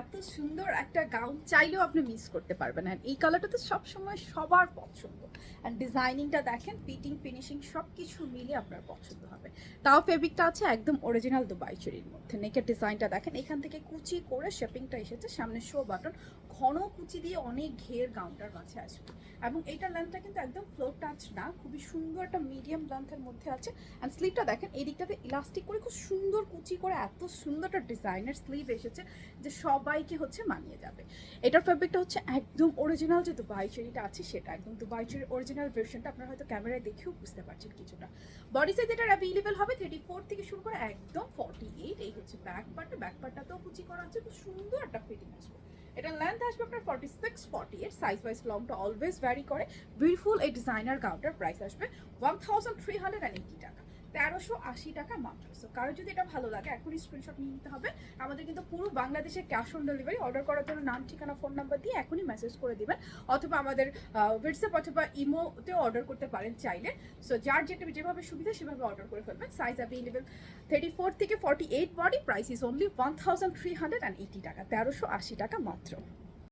এত সুন্দর একটা গাউন চাইলেও আপনি মিস করতে পারবেন। আর এই কালারটা তো সবসময় সবার পছন্দ। অ্যান্ড ডিজাইনিংটা দেখেন ফিটিং ফিনিশিং সব কিছু মিলে আপনার পছন্দ হবে। তাও ফেব্রিকটা আছে একদম অরিজিনাল দুবাই চুরির মধ্যে। নেকের ডিজাইনটা দেখেন, এখান থেকে কুচি করে শেপিংটা এসেছে। সামনে শো বাটন ঘন কুচি দিয়ে অনেক ঘের গাউনটার মাঝে আসবে। এবং এইটার লেন্থটা কিন্তু একদম ফ্লোর টাচ না, খুবই সুন্দর একটা মিডিয়াম লেন্থের মধ্যে আছে। অ্যান্ড স্লিভটা দেখেন, এই দিকটাতে ইলাস্টিক করে খুব সুন্দর কুচি করে এত সুন্দর একটা ডিজাইনের স্লিভ এসেছে যে সবাইকে হচ্ছে মানিয়ে যাবে। এটার ফেব্রিকটা হচ্ছে একদম অরিজিনাল যে দুবাই চেরিটা আছে, সেটা একদম দুবাই চেরির অরিজিনাল ভার্সনটা আপনারা হয়তো ক্যামেরায় দেখেও বুঝতে পারছেন কিছুটা। বডি সাইজ এটার অ্যাভেলেবেল হবে থার্টি ফোর থেকে শুরু করে একদম ফর্টি এইট এই হচ্ছে ব্যাক পার্টটা ব্যাক পার্টটাতেও কুচি করা আছে, খুব সুন্দর একটা ফিটিং আসবে। এটা লেন্থ আসবে আপনার forty six forty eight size wise লংটা always vary করে। বিউটিফুল এই ডিজাইনার গাউনটার প্রাইস আসবে one thousand three hundred and eighty টাকা। তেরোশো আশি টাকা মাত্র। সো কারও যদি এটা ভালো লাগে, এখনই স্ক্রিনশট নিয়ে নিতে হবে। আমাদের কিন্তু পুরো বাংলাদেশে ক্যাশ অন ডেলিভারি অর্ডার করার জন্য নাম, ঠিকানা ফোন নাম্বার দিয়ে এখনই মেসেজ করে দিবেন। অথবা আমাদের হোয়াটসঅ্যাপ অথবা ইমোতে অর্ডার করতে পারেন চাইলে। সো যার যেটা যেভাবে সুবিধা, সেভাবে অর্ডার করে ফেলবেন। সাইজ অ্যাভেলেবেল থার্টি ফোর থেকে forty eight body price is only one thousand three hundred and eighty টাকা, তেরোশো আশি টাকা মাত্র।